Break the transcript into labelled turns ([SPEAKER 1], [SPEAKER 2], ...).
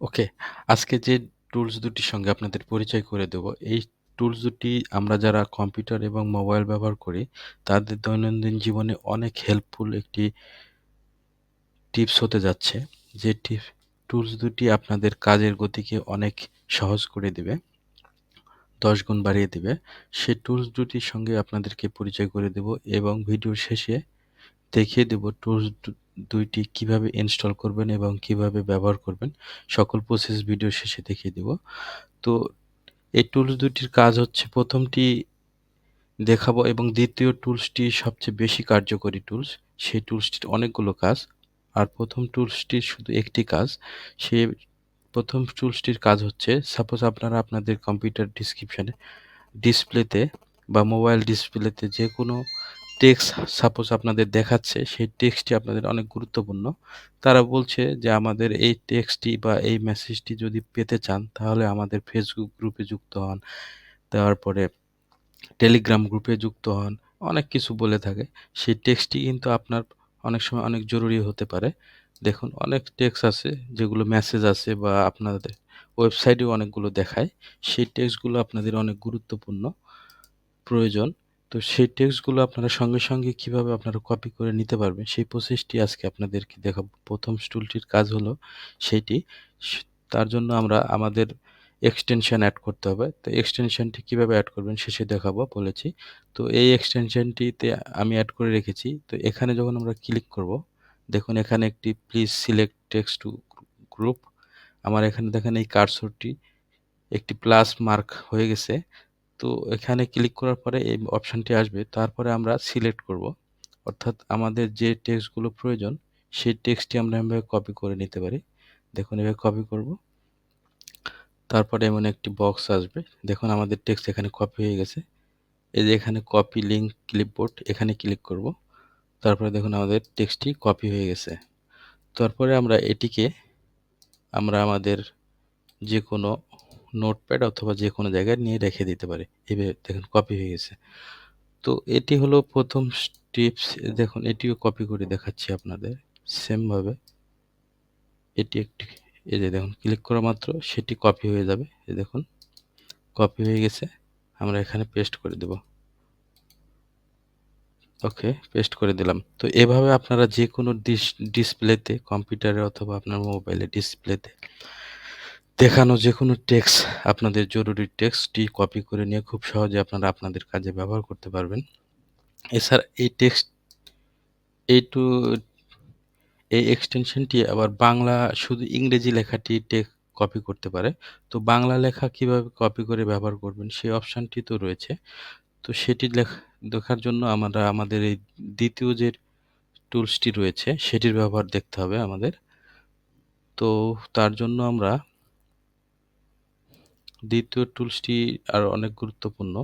[SPEAKER 1] ওকে। আজকে যে টুলস দুটির সঙ্গে আপনাদের পরিচয় করে দেব, এই টুলস দুটি আমরা যারা কম্পিউটার এবং মোবাইল ব্যবহার করি, তাদের দৈনন্দিন জীবনে অনেক হেল্পফুল একটি টিপস হতে যাচ্ছে। যে টিপ টুলস দুটি আপনাদের কাজের গতিকে অনেক সহজ করে দিবে। ১০ গুণ বাড়িয়ে দিবে। সে টুলস দুটির সঙ্গে আপনাদেরকে পরিচয় করে দেব এবং ভিডিওর শেষে দেখিয়ে দেব টুলস দু দুইটি কীভাবে ইনস্টল করবেন এবং কীভাবে ব্যবহার করবেন। সকল প্রসেস ভিডিও শেষে দেখিয়ে দেব। তো এই টুলস দুটির কাজ হচ্ছে প্রথমটি দেখাবো এবং দ্বিতীয় টুলসটি সবচেয়ে বেশি কার্যকরী টুলস। সেই টুলসটির অনেকগুলো কাজ। আর প্রথম টুলসটির শুধু একটি কাজ। সে প্রথম টুলসটির কাজ হচ্ছে সাপোজ আপনারা আপনাদের কম্পিউটার ডিসক্রিপশানে ডিসপ্লেতে বা মোবাইল ডিসপ্লেতে যেকোনো টেক্সট সাপোজ আপনাদের দেখাচ্ছে, সেই টেক্সটটি আপনাদের অনেক গুরুত্বপূর্ণ। তারা বলছে যে আমাদের এই টেক্সটটি বা এই মেসেজটি যদি পেতে চান তাহলে আমাদের ফেসবুক গ্রুপে যুক্ত হন। তারপরে টেলিগ্রাম গ্রুপে যুক্ত হন। অনেক কিছু বলে থাকে। সেই টেক্সটটি কিন্তু আপনার অনেক সময় অনেক জরুরি হতে পারে। দেখুন অনেক টেক্সট আছে যেগুলো মেসেজ আছে বা আপনাদের ওয়েবসাইটেও অনেকগুলো দেখায়। সেই টেক্সটগুলো আপনাদের অনেক গুরুত্বপূর্ণ প্রয়োজন। তো সেই টেক্সটগুলো আপনারা সঙ্গে, সঙ্গে কীভাবে আপনারা কপি করে নিতে পারবেন সেই প্রসেসটি আজকে আপনাদেরকে দেখাবো। ১ম টুলটির কাজ হলো সেইটি। সে তার জন্য আমরা আমাদের এক্সটেনশন এড করতে হবে। তো এক্সটেনশনটি কীভাবে এড করবেন শেষে দেখাবো বলেছি। তো এই এক্সটেনশনটিতে আমি এড করে রেখেছি। তো এখানে যখন আমরা ক্লিক করব, দেখুন এখানে একটি please select text to group. আমার এখানে দেখেন এই কার্সরটি একটি প্লাস মার্ক হয়ে গেছে। তো এখানে ক্লিক করার পরে এই অপশানটি আসবে। তারপরে আমরা সিলেক্ট করব। অর্থাৎ আমাদের যে টেক্সটগুলো প্রয়োজন, সেই টেক্সটটি আমরা এভাবে কপি করে নিতে পারি। দেখুন, এভাবে কপি করব। তারপরে এমন একটি বক্স আসবে। দেখুন, আমাদের টেক্সট এখানে কপি হয়ে গেছে। এই যে এখানে কপি লিঙ্ক ক্লিপবোর্ড এখানে ক্লিক করব। তারপরে দেখুন, আমাদের টেক্সটটি কপি হয়ে গেছে। তারপরে আমরা এটিকে, আমরা আমাদের যেকোনো নোটপ্যাড অথবা যে কোনো জায়গায় নিয়ে রেখে দিতে পারি। এভাবে দেখুন কপি হয়ে গেছে। তো এটি হলো প্রথম টিপস। দেখুন, এটিও কপি করে দেখাচ্ছি আপনাদের সেম ভাবে। এটি একটি, এই যে দেখুন ক্লিক করা মাত্র, সেটি কপি হয়ে যাবে। এই দেখুন কপি হয়ে গেছে। আমরা এখানে পেস্ট করে দেব। ওকে পেস্ট করে দিলাম। তো এভাবে আপনারা যেকোনো ডিস ডিসপ্লেতে কম্পিউটারে অথবা আপনার মোবাইলে ডিসপ্লেতে দেখানো যে কোনো টেক্সট আপনাদের জরুরি টেক্সটটি কপি করে নিয়ে খুব সহজে আপনারা আপনাদের কাজে ব্যবহার করতে পারবেন। এছাড়া এই টেক্সট এই টু এই এক্সটেনশনটি আবার বাংলা, শুধু ইংরেজি লেখাটি টেক কপি করতে পারে। তো বাংলা লেখা কীভাবে কপি করে ব্যবহার করবেন, সেই অপশানটি তো রয়েছে। তো সেটি লেখ, দেখার জন্য আমরা, আমাদের এই দ্বিতীয় যে টুলসটি রয়েছে, সেটির ব্যবহার দেখতে হবে আমাদের। তো তার জন্য আমরা ২য় টুলসটি আরও অনেক গুরুত্বপূর্ণ।